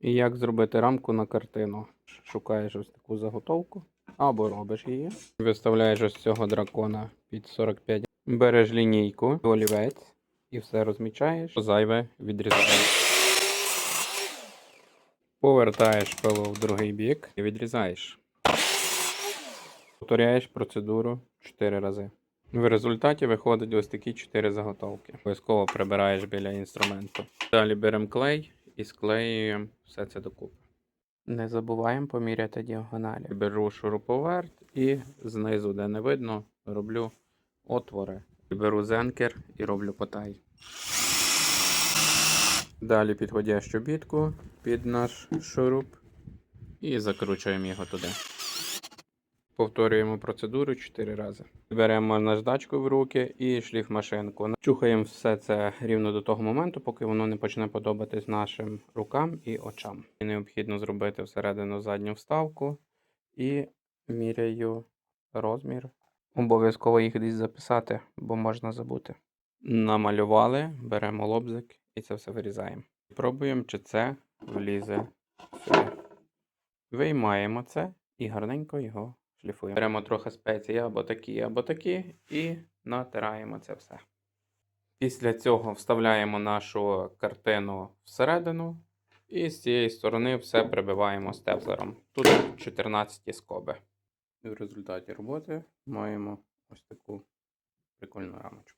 І як зробити рамку на картину? Шукаєш ось таку заготовку або робиш її. Виставляєш ось цього дракона під 45. Береш лінійку, олівець і все розмічаєш. Зайве відрізаєш. Повертаєш пило в другий бік і відрізаєш. Повторяєш процедуру 4 рази. В результаті виходить ось такі 4 заготовки. Обов'язково прибираєш біля інструменту. Далі беремо клей і склеюємо все це докупи. Не забуваємо поміряти діагоналі. Беру шуруповерт і знизу, де не видно, роблю отвори. Беру зенкер і роблю потай. Далі підходящу бітку під наш шуруп і закручуємо його туди. Повторюємо процедуру 4 рази. Беремо наждачку в руки і шліфмашинку. Чухаємо все це рівно до того моменту, поки воно не почне подобатись нашим рукам і очам. І необхідно зробити всередину задню вставку і міряю розмір. Обов'язково їх десь записати, бо можна забути. Намалювали, беремо лобзик і це все вирізаємо. Пробуємо, чи це влізе сюди. Виймаємо це і гарненько його шліфуємо. Беремо трохи спеції або такі, або такі, і натираємо це все. Після цього вставляємо нашу картину всередину, і з цієї сторони все прибиваємо степлером. Тут 14 скоби. І в результаті роботи маємо ось таку прикольну рамочку.